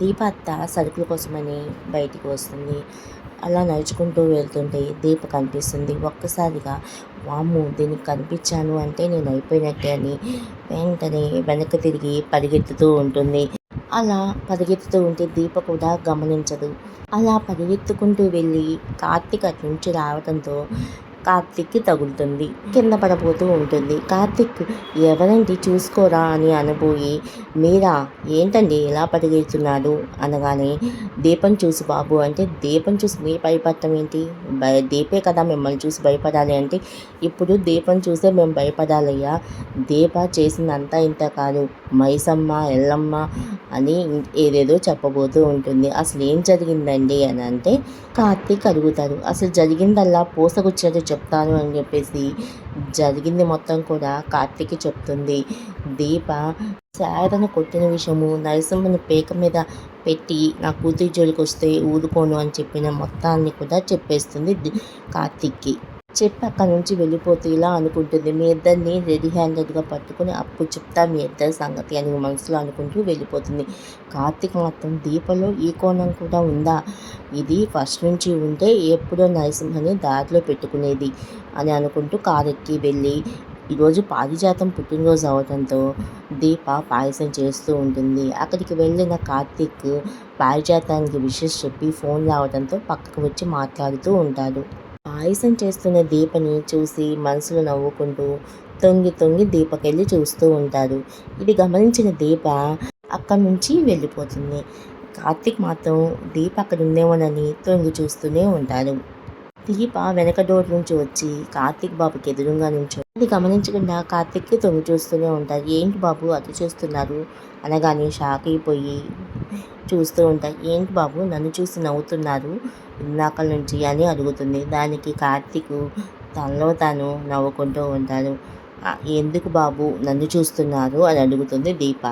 దీప అత్త సరుకుల కోసమని బయటికి వస్తుంది. అలా నడుచుకుంటూ వెళ్తుంటే దీప కనిపిస్తుంది. ఒక్కసారిగా వాము దీనికి కనిపించాను అంటే నేను అయిపోయినట్టే అని వెంటనే వెనక్కి తిరిగి పరిగెత్తుతూ ఉంటుంది. అలా పరిగెత్తుతూ ఉంటే దీప కూడా గమనించదు. అలా పరిగెత్తుకుంటూ వెళ్ళి కార్తీక్ అటు నుంచి రావడంతో కార్తీక్కి తగులుతుంది. కింద పడబోతూ ఉంటుంది. కార్తీక్ ఎవరండి? చూసుకోరా? అని అనుభూయి మీరా? ఏంటండి? ఎలా పరిగెడుతున్నాడు అనగానే దీపం చూసి బాబు. అంటే దీపం చూసి మీ భయపడటం ఏంటి? భయ దీపే కదా మిమ్మల్ని చూసి భయపడాలి అంటే ఇప్పుడు దీపం చూసే మేము భయపడాలయ్యా. దీప చేసిందంతా ఇంత కాదు. మైసమ్మ ఎల్లమ్మ అని ఏదేదో చెప్పబోతూ ఉంటుంది. అసలు ఏం జరిగిందండి? అని అంటే కార్తీక్ అడుగుతారు అసలు జరిగిందల్లా? పూసగుచ్చినట్టు చెప్తాను అని చెప్పేసి జరిగింది మొత్తం కూడా కార్తీక్ చెప్తుంది. దీప శారదను కొట్టిన విషయము నరసింహను పేక మీద పెట్టి నా కూతురి జోలికి వస్తే ఊరుకోను అని చెప్పిన మొత్తాన్ని కూడా చెప్పేస్తుంది కార్తీక్కి. చెప్పి అక్కడి నుంచి వెళ్ళిపోతే ఇలా అనుకుంటుంది. మీ ఇద్దరిని రెడీ హ్యాండెడ్గా పట్టుకుని అప్పు చెప్తా మీ ఇద్దరి సంగతి అని మనసులో అనుకుంటూ వెళ్ళిపోతుంది. కార్తీక్ మాత్రం దీపలో ఈ కోణం కూడా ఉందా? ఇది ఫస్ట్ నుంచి ఉంటే ఎప్పుడో నరసింహని దారిలో పెట్టుకునేది అని అనుకుంటూ కారెక్కి వెళ్ళి ఈరోజు పారిజాతం పుట్టినరోజు అవడంతో దీప పాయసం చేస్తూ ఉంటుంది. అక్కడికి వెళ్ళిన కార్తీక్ పారిజాతానికి విషెస్ చెప్పి ఫోన్ రావడంతో పక్కకు వచ్చి మాట్లాడుతూ ఉంటాడు. పాయసం చేస్తున్న దీపని చూసి మనసులో నవ్వుకుంటూ తొంగి తొంగి దీపకెళ్ళి చూస్తూ ఉంటారు ఇది గమనించిన దీప అక్కడి నుంచి వెళ్ళిపోతుంది. కార్తీక్ మాత్రం దీప అక్కడ ఉందేమోనని తొంగి చూస్తూనే ఉంటారు దీప వెనక డోర్ నుంచి వచ్చి కార్తీక్ బాబుకి ఎదురుగా నుంచో అది గమనించకుండా కార్తీక్కి తొంగి చూస్తూనే ఉంటారు ఏంటి బాబు అది చూస్తున్నారు? అనగానే షాక్ అయిపోయి చూస్తూ ఉంటారు ఏంటి బాబు నన్ను చూసి నవ్వుతున్నారు ఇందాక నుంచి అని అడుగుతుంది. దానికి కార్తీక్ తనలో తాను నవ్వుకుంటూ ఉంటారు ఎందుకు బాబు నన్ను చూస్తున్నారు? అని అడుగుతుంది దీప.